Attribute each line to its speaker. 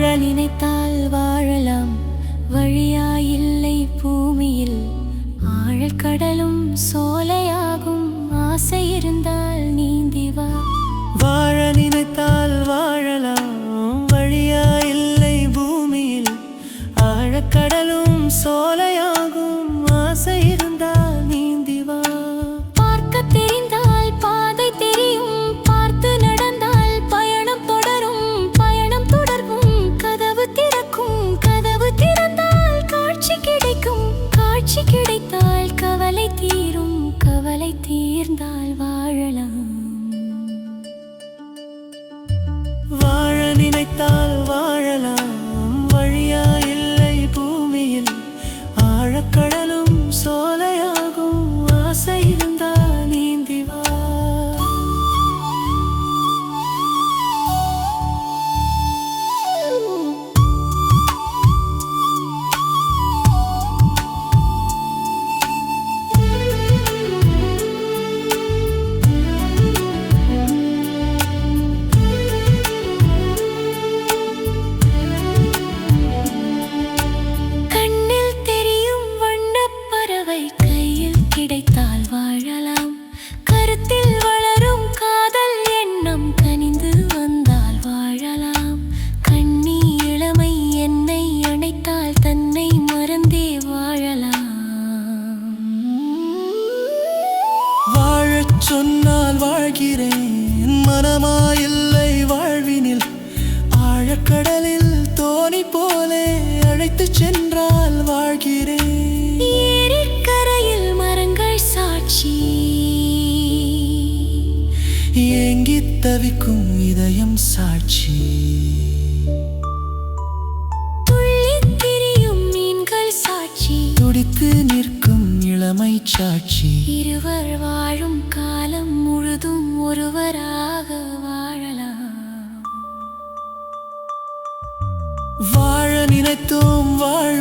Speaker 1: வாழ நினைத்தால் வாழலாம். வழியாயில்லை பூமியில் ஆழல் கடலும் சோலையாகும். ஆசை இருந்தால்
Speaker 2: நீந்திவா
Speaker 1: வாழ நினைத்தால் வாழலாம். நினைத்தால் வா
Speaker 2: அணிந்து வந்தால் வாழலாம்.
Speaker 1: ஏங்கி தவிக்கும் இதயம் சாட்சி. துடித்து நிற்கும் இளமை சாட்சி.
Speaker 2: இருவர் வாழும் காலம் முழுதும் ஒருவராக வாழலாம்.
Speaker 1: வாழ நினைத்தோம் வாழ